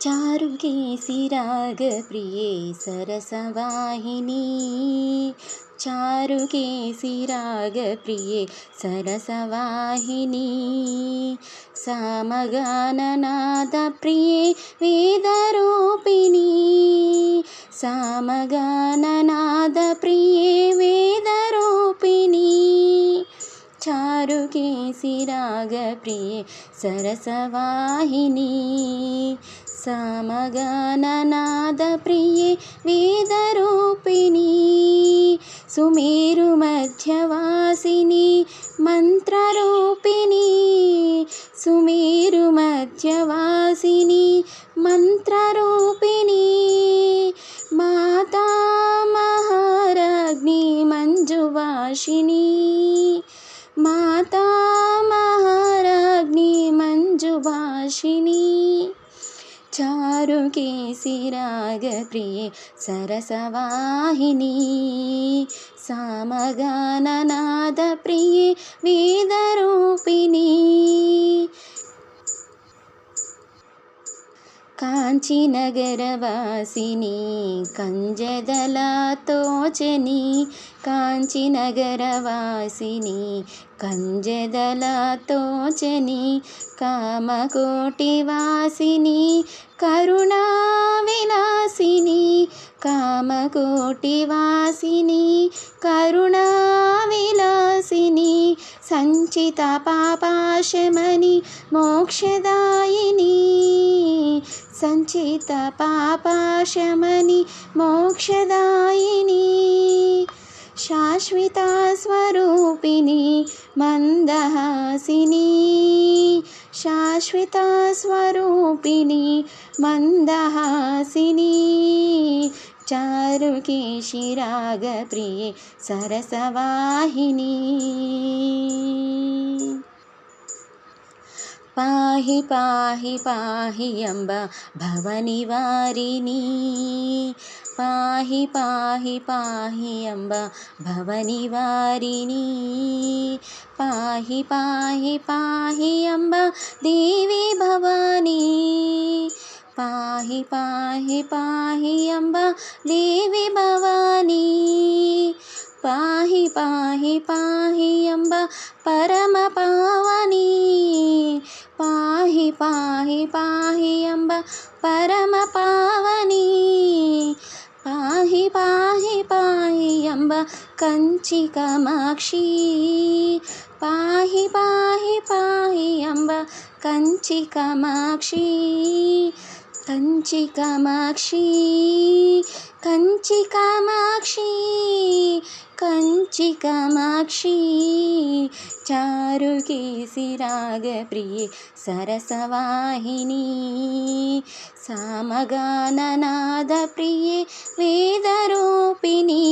चारुकेशिरागप्रिये सरसवाहिनी। चारुकेशिरागप्रिये सरसवाहिनी। सामगाननादप्रिये वेदरूपिणी। सामगाननादप्रिये वेदरूपिणी। चारुकेशिरागप्रिये सरसवाहिनी सामगाननादप्रिये वेदरूपिणी सुमेरुमध्यवासिनी मन्त्ररूपिणी सुमेरुमध्यवासिनी मन्त्ररूपिणी माता महाराज्ञी मञ्जुभाषिणी माता महाराज्ञी मञ्जुभाषिणी चारुकेशिरागप्रिये सरसवाहिनी सामगाननादप्रिये वेदरूपिणी काञ्चीनगरवासिनी కాంచి నగరవాసిని కంజదలతోచని కామకోటివాసిని కరుణావిలాసిని కామకోటివాసిని కరుణావిలాసిని సంచిత పాపాశమని మోక్షదాయిని సంచిత పాపాశమని మోక్షదాయిని मन्दहासिनी शाश्विता स्वरूपिणी मन्दहासिनी चारुकेशिरागप्रिये सरसवाहिनी। पाहि पाहि पाहि अम्ब भवनिवारिणी పాహి పాహి పాహి అంబ భవని వారిని పాహి పాహి పాహి అంబ దేవి భవానీ పాహి పాహి పాహి అంబ దేవి భవానీ పాహి పాహి పాహి అంబ పరమ పావని పాహి పాహి పాహి అంబ పరమ పావని కంచి కమాక్షి పాహి పాహి పాహి అంబ కంచి కమాక్షి కంచి కామాక్షి కంచి కామాక్షి కంచి కామాక్షి చారుకి సిరాగ ప్రియ సరసవాహిని. సామగాననాద ప్రియ వేదరూపిణీ.